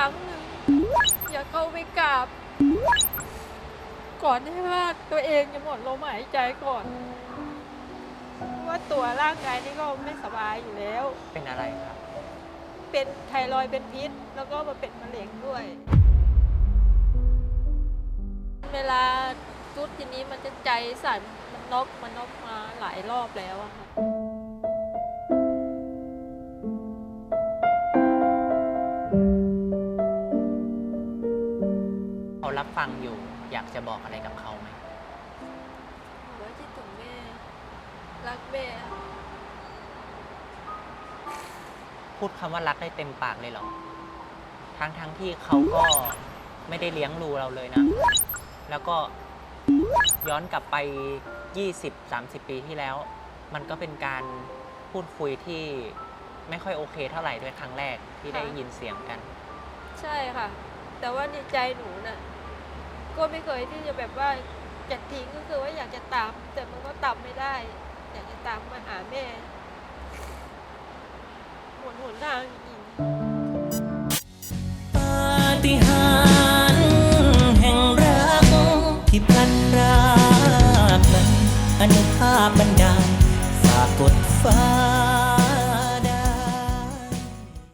รั้งหนึ่งอยากเข้าไปกราบ ก่อนที่ว่าตัวเองจะหมดลมหายใจก่อนเพราะว่าตัวร่างกายนี่ก็ไม่สบายอยู่แล้ว เป็นอะไรครับ เป็นไทรอยด์เป็นพิษ แล้วก็มาเป็นมะเร็งด้วย เวลาจุดทีนี้มันจะใจสั่นมันนกมันนกมาหลายรอบแล้วอะค่ะ รับฟังอยู่ อยากจะบอกอะไรกับเขาไหมบอกว่าคิดถึงแม่ รักแม่พูดคำว่ารักได้เต็มปากเลยเหรอ ทั้งทั้งที่เขาก็ไม่ได้เลี้ยงดูเราเลยนะ แล้วก็ย้อนกลับไป 20-30 ปีที่แล้ว มันก็เป็นการพูดคุยที่ไม่ค่อยโอเคเท่าไหร่ด้วยครั้งแรกที่ได้ยินเสียงกัน ใช่ค่ะ แต่ว่าในใจหนูน่ะ ก็ไม่เคยที่จะแบบว่าจะทิ้งก็คือว่าอยากจะตาม แต่มันก็ตามไม่ได้ อยากจะตามมาหาแม่หนหนทางจริงปาฏิหาริย์แห่งรักที่พลันรากนั้นอนุภาพบันดา